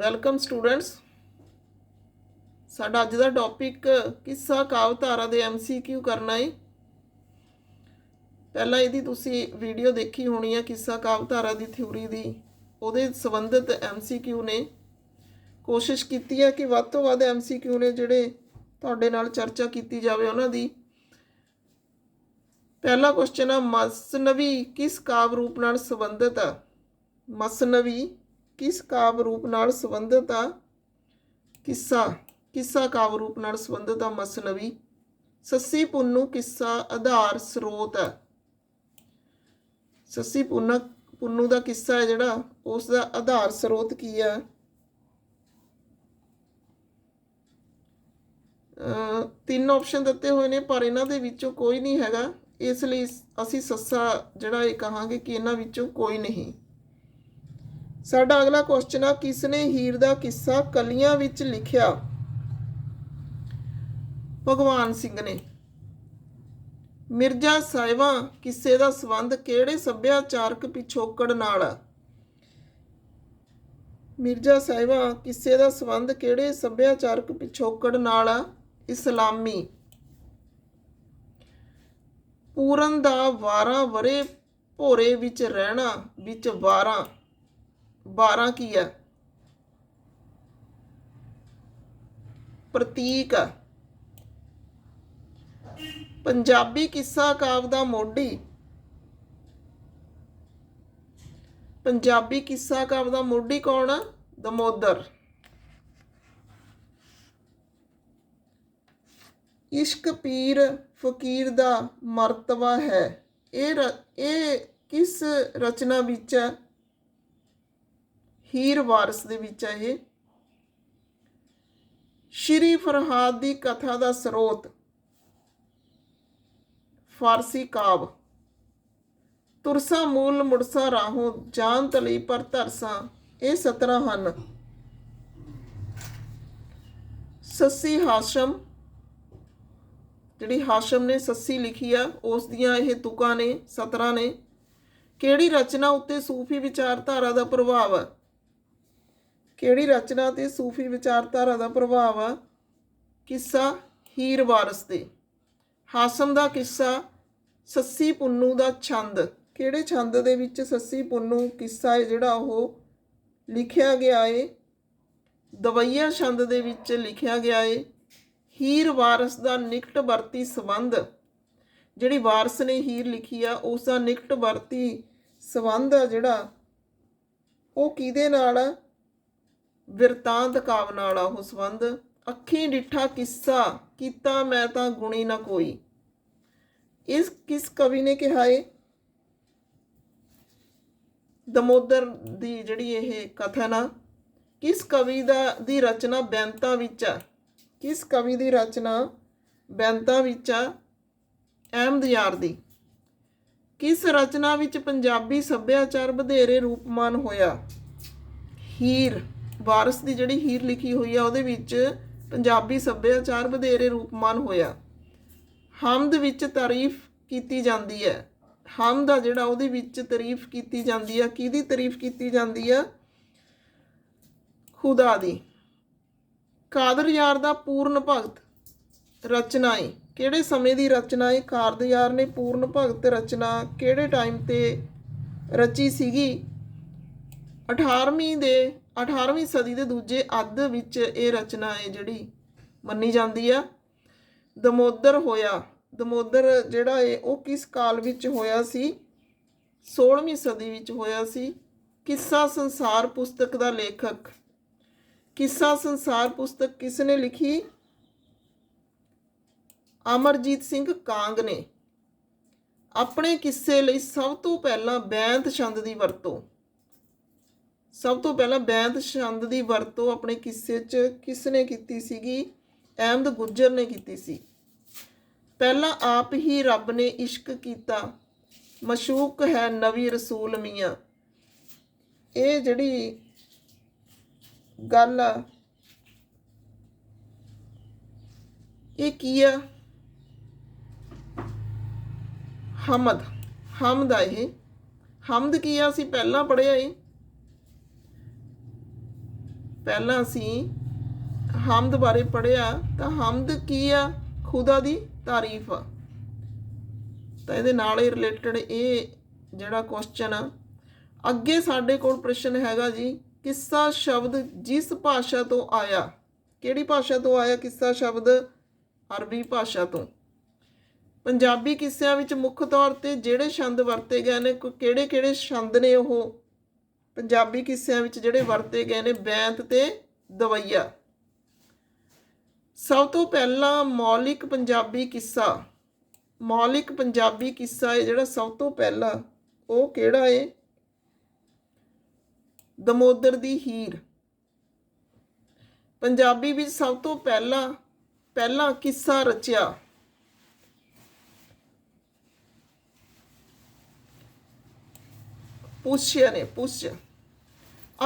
Welcome students. ਸਾਡਾ ਅੱਜ ਦਾ topic ਕਿੱਸਾ ਕਾਵਧਾਰਾ ਦੇ ਐਮਸੀਕਿਊ ਕਰਨਾ ਹੈ ਪਹਿਲਾਂ ਇਹਦੀ ਤੁਸੀਂ ਵੀਡੀਓ ਦੇਖੀ ਹੋਣੀ ਹੈ ਕਿੱਸਾ ਕਾਵਧਾਰਾ ਦੀ ਥਿਊਰੀ ਦੀ। ਉਹਦੇ ਸੰਬੰਧਿਤ ਐਮਸੀਕਿਊ ਨੇ ਕੋਸ਼ਿਸ਼ ਕੀਤੀ ਹੈ ਕਿ ਵੱਧ ਤੋਂ ਵੱਧ ਐਮਸੀਕਿਊ ਨੇ ਜਿਹੜੇ ਤੁਹਾਡੇ ਨਾਲ ਚਰਚਾ ਕੀਤੀ ਜਾਵੇ ਉਹਨਾਂ ਦੀ। ਪਹਿਲਾ ਕੁਐਸਚਨ ਆ, ਮਸਨਵੀ ਕਿਸ ਕਾਵ ਰੂਪ ਨਾਲ ਸੰਬੰਧਿਤ ਹੈ ਮਸਨਵੀ ਕਿਸ ਕਾਵ ਰੂਪ ਨਾਲ ਸੰਬੰਧਿਤ ਆ? ਕਿੱਸਾ ਕਿੱਸਾ ਕਾਵ ਰੂਪ ਨਾਲ ਸੰਬੰਧਿਤ ਆ ਮਸਨਵੀ। ਸੱਸੀ ਪੁੰਨੂ ਕਿੱਸਾ ਆਧਾਰ ਸਰੋਤ ਹੈ ਸੱਸੀ ਪੁੰਨਾ, ਪੁੰਨੂ ਦਾ ਕਿੱਸਾ ਹੈ ਜਿਹੜਾ, ਉਸ ਦਾ ਆਧਾਰ ਸਰੋਤ ਕੀ ਹੈ ਤਿੰਨ ਆਪਸ਼ਨ ਦਿੱਤੇ ਹੋਏ ਨੇ, ਪਰ ਇਹਨਾਂ ਦੇ ਵਿੱਚੋਂ ਕੋਈ ਨਹੀਂ ਹੈਗਾ। ਇਸ ਲਈ ਅਸੀਂ ਸੱਸਾ ਜਿਹੜਾ ਇਹ ਕਹਾਂਗੇ ਕਿ ਇਹਨਾਂ ਵਿੱਚੋਂ ਕੋਈ ਨਹੀਂ। ਸਾਡਾ ਅਗਲਾ ਕੁਐਸਚਨ ਆ ਕਿਸ ਨੇ ਹੀਰ ਦਾ ਕਿੱਸਾ ਕਲੀਆਂ ਵਿੱਚ ਲਿਖਿਆ? ਭਗਵਾਨ ਸਿੰਘ ਨੇ। ਮਿਰਜ਼ਾ ਸਾਹਿਬਾਂ, ਕਿੱਸੇ ਦਾ ਸੰਬੰਧ ਕਿਹੜੇ ਸੱਭਿਆਚਾਰਕ ਪਿਛੋਕੜ ਨਾਲ ਆ? ਮਿਰਜ਼ਾ ਸਾਹਿਬਾਂ, ਕਿੱਸੇ ਦਾ ਸੰਬੰਧ ਕਿਹੜੇ ਸੱਭਿਆਚਾਰਕ ਪਿਛੋਕੜ ਨਾਲ ਆ? ਇਸਲਾਮੀ। ਪੂਰਨ ਦਾ 12 ਵਰੇ ਭੋਰੇ ਵਿੱਚ ਰਹਿਣਾ, ਵਿੱਚ 12 12 ਕੀ ਹੈ ਪ੍ਰਤੀਕ ਹੈ ਪੰਜਾਬੀ ਕਿੱਸਾ ਕਾਵ ਦਾ ਮੋਢੀ। ਪੰਜਾਬੀ ਕਿੱਸਾ ਕਾਵ ਦਾ ਮੋਢੀ ਕੌਣ ਆ? ਦਮੋਦਰ। ਇਸ਼ਕ ਪੀਰ ਫਕੀਰ ਦਾ ਮਰਤਬਾ ਹੈ। ਇਹ ਰ- ਇਹ ਕਿਸ ਰਚਨਾ ਵਿੱਚ ਹੈ ਹੀਰ ਵਾਰਸ ਦੇ ਵਿੱਚ ਹੈ ਇਹ। ਸ਼੍ਰੀ ਫਰਹਾਦ ਦੀ ਕਥਾ ਦਾ ਸਰੋਤ ਫਾਰਸੀ ਕਾਵ। ਤੁਰਸਾ ਮੂਲ ਮੁਰਸਾ ਰਾਹੋਂ ਜਾਨ ਤਲੀ ਪਰ ਧਰਸਾ, ਇਹ ਸਤਰਾ ਹਨ। ਸੱਸੀ ਹਾਸ਼ਮ, ਜਿਹੜੀ ਹਾਸ਼ਮ ਨੇ ਸੱਸੀ ਲਿਖੀ ਆ, ਉਸ ਦੀਆਂ ਇਹ ਤੁਕਾਂ ਨੇ, ਸਤਰਾਂ ਨੇ। ਕਿਹੜੀ ਰਚਨਾ ਉੱਤੇ ਸੂਫੀ ਵਿਚਾਰਧਾਰਾ ਦਾ ਪ੍ਰਭਾਵ ਹੈ ਕਿਹੜੀ ਰਚਨਾ ਤੇ ਸੂਫੀ ਵਿਚਾਰਧਾਰਾ ਦਾ ਪ੍ਰਭਾਵ ਆ? ਕਿੱਸਾ ਹੀਰ ਵਾਰਸ ਤੇ। ਹਾਸਮ ਦਾ ਕਿੱਸਾ, ਸੱਸੀ ਪੁੰਨੂ ਦਾ ਛੰਦ। ਕਿਹੜੇ ਛੰਦ ਦੇ ਵਿੱਚ ਸੱਸੀ ਪੁੰਨੂ ਕਿੱਸਾ ਹੈ ਜਿਹੜਾ ਉਹ ਲਿਖਿਆ ਗਿਆ ਏ? ਦਵਈਆ ਛੰਦ ਦੇ ਵਿੱਚ ਲਿਖਿਆ ਗਿਆ ਏ। ਹੀਰ ਵਾਰਸ ਦਾ ਨਿਕਟ ਵਰਤੀ ਸੰਬੰਧ। ਜਿਹੜੀ ਵਾਰਸ ਨੇ ਹੀਰ ਲਿਖੀ ਆ, ਉਸ ਦਾ ਨਿਕਟ ਵਰਤੀ ਸੰਬੰਧ ਆ ਜਿਹੜਾ, ਉਹ ਕਿਹਦੇ ਨਾਲ ਵਿਰਤਾਂਤ ਕਾਵ ਨਾਲ ਆ ਉਹ ਸੰਬੰਧ, ਅੱਖੀਂ ਡਿੱਠਾ ਕਿੱਸਾ, ਕੀਤਾ ਮੈਂ ਤਾਂ ਗੁਣੀ ਨਾ ਕੋਈ। ਇਸ ਕਿਸ ਕਵੀ ਨੇ ਕਿਹਾ ਏ? ਦਮੋਦਰ ਦੀ ਜਿਹੜੀ ਇਹ ਕਥਨ ਆ ਕਿਸ ਕਵੀ ਦਾ ਦੀ ਰਚਨਾ ਬੈਂਤਾ ਵਿੱਚ ਆ? ਕਿਸ ਕਵੀ ਦੀ ਰਚਨਾ ਬੈਂਤਾ ਵਿੱਚ ਆ? ਅਹਿਮਦ ਯਾਰ ਦੀ। ਕਿਸ ਰਚਨਾ ਵਿੱਚ ਪੰਜਾਬੀ ਸੱਭਿਆਚਾਰ ਵਧੇਰੇ ਰੂਪਮਾਨ ਹੋਇਆ? ਹੀਰ। ਵਾਰਸ ਦੀ ਜਿਹੜੀ ਹੀਰ ਲਿਖੀ ਹੋਈ ਆ, ਉਹਦੇ ਵਿੱਚ ਪੰਜਾਬੀ ਸੱਭਿਆਚਾਰ ਵਧੇਰੇ ਰੂਪਮਾਨ ਹੋਇਆ। ਹਮਦ ਵਿੱਚ ਤਾਰੀਫ ਕੀਤੀ ਜਾਂਦੀ ਹੈ। ਹਮਦ ਆ ਜਿਹੜਾ, ਉਹਦੇ ਵਿੱਚ ਤਾਰੀਫ ਕੀਤੀ ਜਾਂਦੀ ਆ। ਕਿਹਦੀ ਤਾਰੀਫ ਕੀਤੀ ਜਾਂਦੀ ਆ? ਖੁਦਾ ਦੀ। ਕਾਦਰ ਯਾਰ ਦਾ ਪੂਰਨ ਭਗਤ ਰਚਨਾ ਏ ਕਿਹੜੇ ਸਮੇਂ ਦੀ ਰਚਨਾ ਏ ਕਾਦਰ ਯਾਰ ਨੇ ਪੂਰਨ ਭਗਤ ਰਚਨਾ ਕਿਹੜੇ ਟਾਈਮ ਤੇ ਰਚੀ ਸੀਗੀ? 18ਵੀਂ ਦੇ 18ਵੀਂ ਸਦੀ ਦੇ ਦੂਜੇ ਅੱਧ ਵਿੱਚ ਇਹ ਰਚਨਾ ਹੈ ਜਿਹੜੀ ਮੰਨੀ ਜਾਂਦੀ ਆ। ਦਮੋਦਰ ਹੋਇਆ। ਦਮੋਦਰ ਜਿਹੜਾ ਹੈ ਉਹ ਕਿਸ ਕਾਲ ਵਿੱਚ ਹੋਇਆ ਸੀ? 16ਵੀਂ ਸਦੀ ਵਿੱਚ ਹੋਇਆ ਸੀ। ਕਿੱਸਾ ਸੰਸਾਰ ਪੁਸਤਕ ਦਾ ਲੇਖਕ। ਕਿੱਸਾ ਸੰਸਾਰ ਪੁਸਤਕ ਕਿਸ ਨੇ ਲਿਖੀ? ਅਮਰਜੀਤ ਸਿੰਘ ਕਾਂਗ ਨੇ। ਆਪਣੇ ਕਿੱਸੇ ਲਈ ਸਭ ਤੋਂ ਪਹਿਲਾਂ ਬੈਂਤ ਛੰਦ ਦੀ ਵਰਤੋਂ। ਸਭ ਤੋਂ ਪਹਿਲਾਂ ਬੈਂਦ ਛੰਦ ਦੀ ਵਰਤੋਂ ਆਪਣੇ ਕਿੱਸੇ 'ਚ ਕਿਸ ਨੇ ਕੀਤੀ ਸੀਗੀ? ਅਹਿਮਦ ਗੁੱਜਰ ਨੇ ਕੀਤੀ ਸੀ। ਪਹਿਲਾਂ ਆਪ ਹੀ ਰੱਬ ਨੇ ਇਸ਼ਕ ਕੀਤਾ। ਮਸ਼ੂਕ ਹੈ ਨਵੀ ਰਸੂਲ ਮੀਆਂ। ਇਹ ਜਿਹੜੀ ਗੱਲ ਆ, ਇਹ ਕੀ ਆ? ਹਮਦ। ਹਮਦ ਆ ਇਹ। ਹਮਦ ਕੀ ਆ? ਅਸੀਂ ਪਹਿਲਾਂ ਪੜਿਆ ਇਹ ਪਹਿਲਾਂ ਅਸੀਂ ਹਮਦ ਬਾਰੇ ਪੜਿਆ ਤਾਂ ਹਮਦ ਕੀ ਆ? ਖੁਦਾ ਦੀ ਤਾਰੀਫ ਆ। ਤਾਂ ਇਹਦੇ ਨਾਲ ਹੀ ਰਿਲੇਟਡ ਇਹ ਜਿਹੜਾ ਕੁਐਸਚਨ ਆ। ਅੱਗੇ ਸਾਡੇ ਕੋਲ ਪ੍ਰਸ਼ਨ ਹੈਗਾ ਜੀ, ਕਿੱਸਾ ਸ਼ਬਦ ਜਿਸ ਭਾਸ਼ਾ ਤੋਂ ਆਇਆ? ਕਿਹੜੀ ਭਾਸ਼ਾ ਤੋਂ ਆਇਆ ਕਿੱਸਾ ਸ਼ਬਦ? ਅਰਬੀ ਭਾਸ਼ਾ ਤੋਂ। ਪੰਜਾਬੀ ਕਿੱਸਿਆਂ ਵਿੱਚ ਮੁੱਖ ਤੌਰ ਤੇ ਜਿਹੜੇ ਛੰਦ ਵਰਤੇ ਗਏ ਨੇ ਕਿਹੜੇ ਕਿਹੜੇ ਛੰਦ ਨੇ ਉਹ? ਪੰਜਾਬੀ ਕਿੱਸਿਆਂ ਵਿੱਚ ਜਿਹੜੇ ਵਰਤੇ ਗਏ ਨੇ ਬੈਂਤ ਤੇ ਦਵਈਆ। ਸਭ ਤੋਂ ਪਹਿਲਾਂ ਮੌਲਿਕ ਪੰਜਾਬੀ ਕਿੱਸਾ। ਮੌਲਿਕ ਪੰਜਾਬੀ ਕਿੱਸਾ ਹੈ ਜਿਹੜਾ ਸਭ ਤੋਂ ਪਹਿਲਾਂ, ਉਹ ਕਿਹੜਾ ਹੈ ਦਮੋਦਰ ਦੀ ਹੀਰ। ਪੰਜਾਬੀ ਵਿੱਚ ਸਭ ਤੋਂ ਪਹਿਲਾਂ, ਪਹਿਲਾ ਕਿੱਸਾ ਰਚਿਆ। ਪੁੱਛਿਆ ਨੇ, ਪੁੱਛ।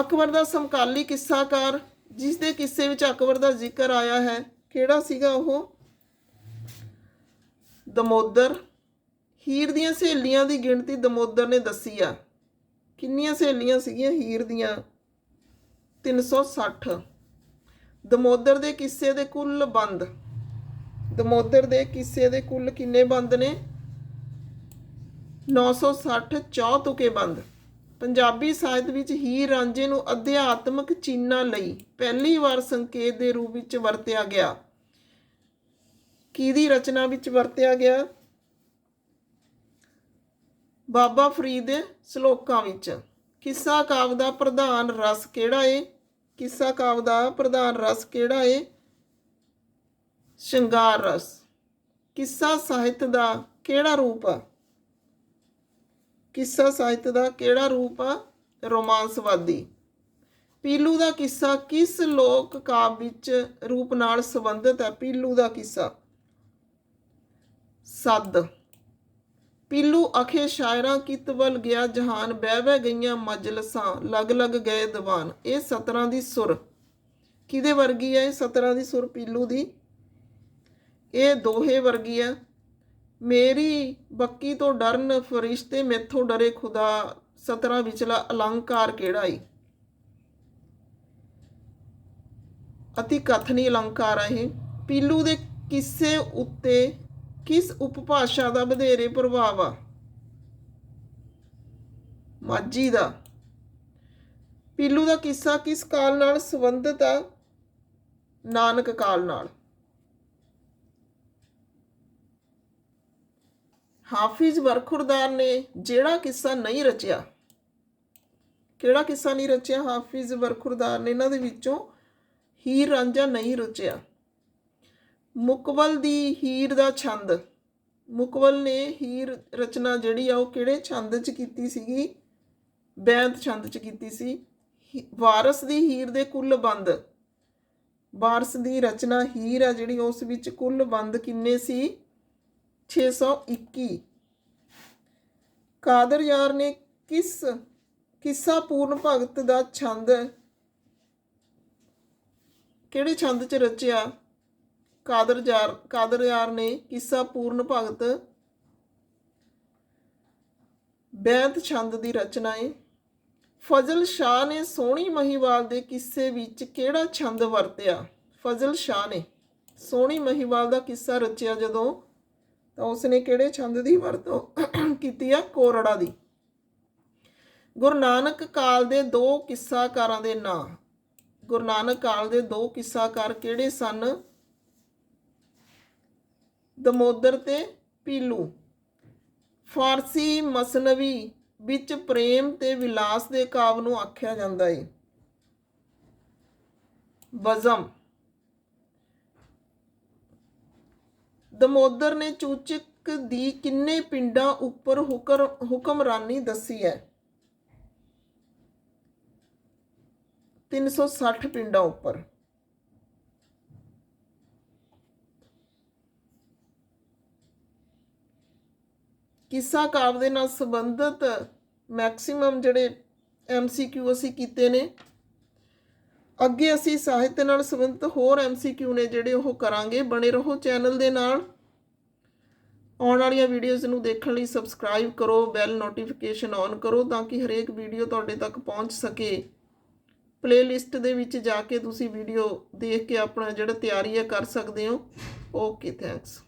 ਅਕਬਰ ਦਾ ਸਮਕਾਲੀ ਕਿੱਸਾਕਾਰ ਜਿਸ ਦੇ ਕਿੱਸੇ ਵਿੱਚ ਅਕਬਰ ਦਾ ਜ਼ਿਕਰ ਆਇਆ ਹੈ, ਕਿਹੜਾ ਸੀਗਾ ਉਹ? ਦਮੋਦਰ। ਹੀਰ ਦੀਆਂ ਸਹੇਲੀਆਂ ਦੀ ਗਿਣਤੀ ਦਮੋਦਰ ਨੇ ਦੱਸੀ ਆ। ਕਿੰਨੀਆਂ ਸਹੇਲੀਆਂ ਸੀਗੀਆਂ ਹੀਰ ਦੀਆਂ? 360 ਦਮੋਦਰ ਦੇ ਕਿੱਸੇ ਦੇ ਕੁੱਲ ਬੰਦ। ਦਮੋਦਰ ਦੇ ਕਿੱਸੇ ਦੇ ਕੁੱਲ ਕਿੰਨੇ ਬੰਦ ਨੇ? 960 ਚੌ ਤੁਕੇ ਬੰਦ। ਪੰਜਾਬੀ ਸਾਹਿਤ ਵਿੱਚ ਹੀਰ ਰਾਂਝੇ ਨੂੰ ਅਧਿਆਤਮਕ ਚਿੰਨ੍ਹਾਂ ਲਈ ਪਹਿਲੀ ਵਾਰ ਸੰਕੇਤ ਦੇ ਰੂਪ ਵਿੱਚ ਵਰਤਿਆ ਗਿਆ। ਕਿਹਦੀ ਰਚਨਾ ਵਿੱਚ ਵਰਤਿਆ ਗਿਆ? ਬਾਬਾ ਫਰੀਦ ਦੇ ਸ਼ਲੋਕਾਂ ਵਿੱਚ। ਕਿੱਸਾ ਕਾਵ ਦਾ ਪ੍ਰਧਾਨ ਰਸ ਕਿਹੜਾ ਏ? ਕਿੱਸਾ ਕਾਵ ਦਾ ਪ੍ਰਧਾਨ ਰਸ ਕਿਹੜਾ ਏ? ਸ਼ਿੰਗਾਰ ਰਸ। ਕਿੱਸਾ ਸਾਹਿਤ ਦਾ ਕਿਹੜਾ ਰੂਪ ਆ? ਕਿੱਸਾ ਸਾਹਿਤ ਦਾ ਕਿਹੜਾ ਰੂਪ ਆ? ਰੋਮਾਂਸਵਾਦੀ। ਪੀਲੂ ਦਾ ਕਿੱਸਾ ਕਿਸ ਲੋਕ ਕਾਵਿ ਵਿੱਚ ਰੂਪ ਨਾਲ ਸੰਬੰਧਿਤ ਹੈ? ਪੀਲੂ ਦਾ ਕਿੱਸਾ। ਸੱਦ। ਪੀਲੂ ਅਖੇ ਸ਼ਾਇਰਾਂ ਕਿਤ ਵੱਲ ਗਿਆ, ਜਹਾਨ ਬਹਿ ਬਹਿ ਗਈਆਂ ਮਜਲਸਾਂ, ਲਗ ਲਗ ਗਏ ਦੀਵਾਨ। ਇਹ ਸਤਰਾਂ ਦੀ ਸੁਰ। ਕਿਹਦੇ ਵਰਗੀ ਹੈ ਇਹ ਸਤਰਾਂ ਦੀ ਸੁਰ ਪੀਲੂ ਦੀ? ਇਹ ਦੋਹੇ ਵਰਗੀ ਹੈ। ਮੇਰੀ ਬੱਕੀ ਤੋਂ ਡਰਨ ਫਰਿਸ਼ਤੇ ਮੈਥੋਂ ਡਰੇ ਖੁਦਾ, ਸਤਰਾਂ ਵਿਚਲਾ ਅਲੰਕਾਰ ਕਿਹੜਾ ਈ? ਅਤੀ ਕਥਨੀ ਅਲੰਕਾਰ ਆ ਇਹ। ਪੀਲੂ ਦੇ ਕਿੱਸੇ ਉੱਤੇ ਕਿਸ ਉਪਭਾਸ਼ਾ ਦਾ ਵਧੇਰੇ ਪ੍ਰਭਾਵ ਆ? ਮਾਝੀ ਦਾ। ਪੀਲੂ ਦਾ ਕਿੱਸਾ ਕਿਸ ਕਾਲ ਨਾਲ ਸੰਬੰਧਿਤ ਆ? ਨਾਨਕ ਕਾਲ ਨਾਲ। ਹਾਫਿਜ਼ ਵਰਖੁਰਦਾਰ ਨੇ ਜਿਹੜਾ ਕਿੱਸਾ ਨਹੀਂ ਰਚਿਆ। ਕਿਹੜਾ ਕਿੱਸਾ ਨਹੀਂ ਰਚਿਆ? ਹਾਫਿਜ਼ ਵਰਖੁਰਦਾਰ ਨੇ ਇਹਨਾਂ ਦੇ ਵਿੱਚੋਂ ਹੀਰ ਰਾਂਝਾ ਨਹੀਂ ਰਚਿਆ। ਮੁਕਵਲ ਦੀ ਹੀਰ ਦਾ ਛੰਦ। ਮੁਕਵਲ ਨੇ ਹੀਰ ਰਚਨਾ ਜਿਹੜੀ ਆ ਉਹ ਕਿਹੜੇ ਛੰਦ 'ਚ ਕੀਤੀ ਸੀਗੀ? ਬੈਂਤ ਛੰਦ 'ਚ ਕੀਤੀ ਸੀ। ਵਾਰਸ ਦੀ ਹੀਰ ਦੇ ਕੁੱਲ ਬੰਦ। ਵਾਰਸ ਦੀ ਰਚਨਾ ਹੀਰ ਆ ਜਿਹੜੀ ਉਸ ਵਿੱਚ ਕੁੱਲ ਬੰਦ ਕਿੰਨੇ ਸੀ? 621 ਕਾਦਰ ਯਾਰ ਨੇ ਕਿਸ, ਕਿੱਸਾ ਪੂਰਨ ਭਗਤ ਦਾ ਛੰਦ, ਕਿਹੜੇ ਛੰਦ 'ਚ ਰਚਿਆ? ਕਾਦਰ ਯਾਰ ਕਾਦਰ ਯਾਰ ਨੇ ਕਿੱਸਾ ਪੂਰਨ ਭਗਤ ਬੈਂਤ ਛੰਦ ਦੀ ਰਚਨਾ ਹੈ ਫਜ਼ਲ ਸ਼ਾਹ ਨੇ ਸੋਹਣੀ ਮਹੀਵਾਲ ਦੇ ਕਿੱਸੇ ਵਿੱਚ ਕਿਹੜਾ ਛੰਦ ਵਰਤਿਆ? ਫਜ਼ਲ ਸ਼ਾਹ ਨੇ ਸੋਹਣੀ ਮਹੀਵਾਲ ਦਾ ਕਿੱਸਾ ਰਚਿਆ ਜਦੋਂ ਤਾਂ ਉਸਨੇ ਕਿਹੜੇ ਛੰਦ ਦੀ ਵਰਤੋਂ ਕੀਤੀ ਆ? ਕੋਰੜਾ ਦੀ। ਗੁਰੂ ਨਾਨਕ ਕਾਲ ਦੇ ਦੋ ਕਿੱਸਾਕਾਰਾਂ ਦੇ ਨਾਂ। ਗੁਰੂ ਨਾਨਕ ਕਾਲ ਦੇ ਦੋ ਕਿੱਸਾਕਾਰ ਕਿਹੜੇ ਸਨ? ਦਮੋਦਰ ਤੇ ਪੀਲੂ। ਫਾਰਸੀ ਮਸਨਵੀ ਵਿੱਚ ਪ੍ਰੇਮ ਤੇ ਵਿਲਾਸ ਦੇ ਕਾਵ ਨੂੰ ਆਖਿਆ ਜਾਂਦਾ ਹੈ ਵਜ਼ਮ। ਦਮੋਦਰ ਨੇ ਚੂਚਕ ਦੀ ਕਿੰਨੇ ਪਿੰਡਾਂ ਉੱਪਰ ਹੁਕਰ, ਹੁਕਮਰਾਨੀ ਦੱਸੀ ਹੈ? 360 ਪਿੰਡਾਂ ਉੱਪਰ। ਕਿੱਸਾ ਕਾਵ ਦੇ ਨਾਲ ਸੰਬੰਧਿਤ ਮੈਕਸਿਮਮ ਜਿਹੜੇ ਐਮਸੀਕਿਊ ਅਸੀਂ ਕੀਤੇ ਨੇ ਅੱਗੇ ਅਸੀਂ ਸਾਹਿਤ ਨਾਲ ਸੰਬੰਧਿਤ ਹੋਰ ਐਮਸੀਕਿਊ ਨੇ ਜਿਹੜੇ ਉਹ ਕਰਾਂਗੇ, ਬਣੇ ਰਹੋ ਚੈਨਲ ਦੇ ਨਾਲ। ਆਉਣ ਵਾਲੀਆਂ ਵੀਡੀਓਜ਼ ਨੂੰ ਦੇਖਣ ਲਈ ਸਬਸਕ੍ਰਾਈਬ ਕਰੋ ਬੈਲ ਨੋਟੀਫਿਕੇਸ਼ਨ ਔਨ ਕਰੋ ਤਾਂ ਕਿ ਹਰੇਕ ਵੀਡੀਓ ਤੁਹਾਡੇ ਤੱਕ ਪਹੁੰਚ ਸਕੇ। ਪਲੇਲਿਸਟ ਦੇ ਵਿੱਚ ਜਾ ਕੇ ਤੁਸੀਂ ਵੀਡੀਓ ਦੇਖ ਕੇ ਆਪਣਾ ਜਿਹੜਾ ਤਿਆਰੀ ਹੈ ਕਰ ਸਕਦੇ ਹੋ। Okay thanks